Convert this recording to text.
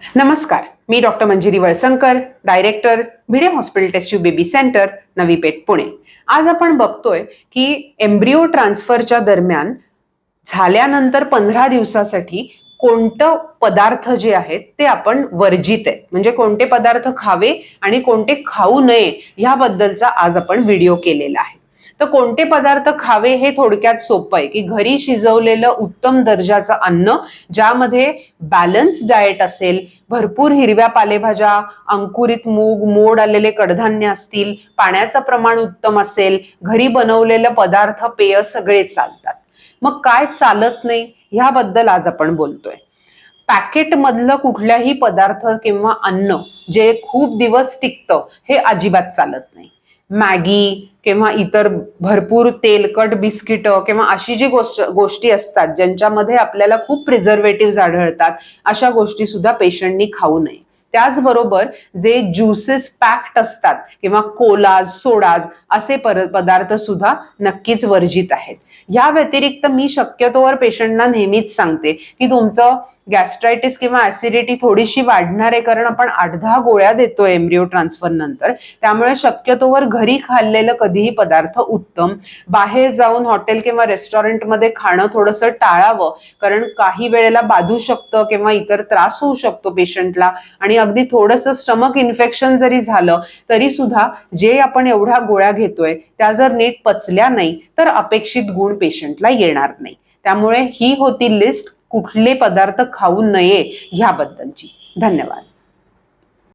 नमस्कार मी doctor Manjiri Walsankar director Bhide hospital test tube baby centre Navi Peth Pune. आज आपण बघतोय की एम्ब्रिओ ट्रान्सफरच्या दरम्यान झाल्यानंतर पंधरा दिवसासाठी कोणतं पदार्थ जे आहेत ते आपण वर्जित आहे. म्हणजे कोणते पदार्थ खावे आणि कोणते खाऊ नये ह्याबद्दलचा आज आपण व्हिडिओ केलेला आहे. तर कोणते पदार्थ खावे हे थोडक्यात सोपं आहे. की घरी शिजवलेलं उत्तम दर्जाचं अन्न ज्यामध्ये बॅलन्स डाएट असेल भरपूर हिरव्या पालेभाज्या अंकुरित मूग मोड आलेले कडधान्य असतील पाण्याचं प्रमाण उत्तम असेल घरी बनवलेलं पदार्थ पेय सगळे चालतात. मग काय चालत नाही? ह्याबद्दल आज आपण बोलतोय. पॅकेटमधलं कुठल्याही पदार्थ किंवा अन्न जे खूप दिवस टिकतं हे अजिबात चालत नाही. मॅगी किंवा इतर भरपूर तेलकट बिस्किट किंवा अशी जी गोष्ट गोष्टी असतात ज्यांच्यामध्ये आपल्याला खूप प्रिझर्वेटिव्ह आढळतात अशा गोष्टी सुद्धा पेशंटनी खाऊ नये. त्याचबरोबर जे ज्युसेस पॅक्ड असतात किंवा कोलाज सोडाज असे पर पदार्थ सुद्धा नक्कीच वर्जित आहेत. या व्यतिरिक्त मी शक्यतोवर पेशंटना नेहमीच सांगते की तुमचं गॅस्ट्रायटिस किंवा ऍसिडिटी थोडीशी वाढणार आहे कारण आपण आठ दहा गोळ्या देतो एम्ब्रिओ ट्रान्सफर नंतर त्यामुळे शक्यतोवर घरी खाल्लेलं कधीही पदार्थ उत्तम. बाहेर जाऊन हॉटेल किंवा रेस्टॉरंटमध्ये खाणं थोडंसं टाळावं कारण काही वेळेला बाधू शकतं किंवा इतर त्रास होऊ शकतो पेशंटला आणि अगदी थोडंसं स्टमक इन्फेक्शन जरी झालं तरी सुद्धा जे आपण एवढ्या गोळ्या घेतोय त्या जर नीट पचल्या नाही तर अपेक्षित गुण पेशंटला येणार नाही. त्यामुळे ही होती लिस्ट कुठले पदार्थ खाऊ नये ह्याबद्दलची. धन्यवाद.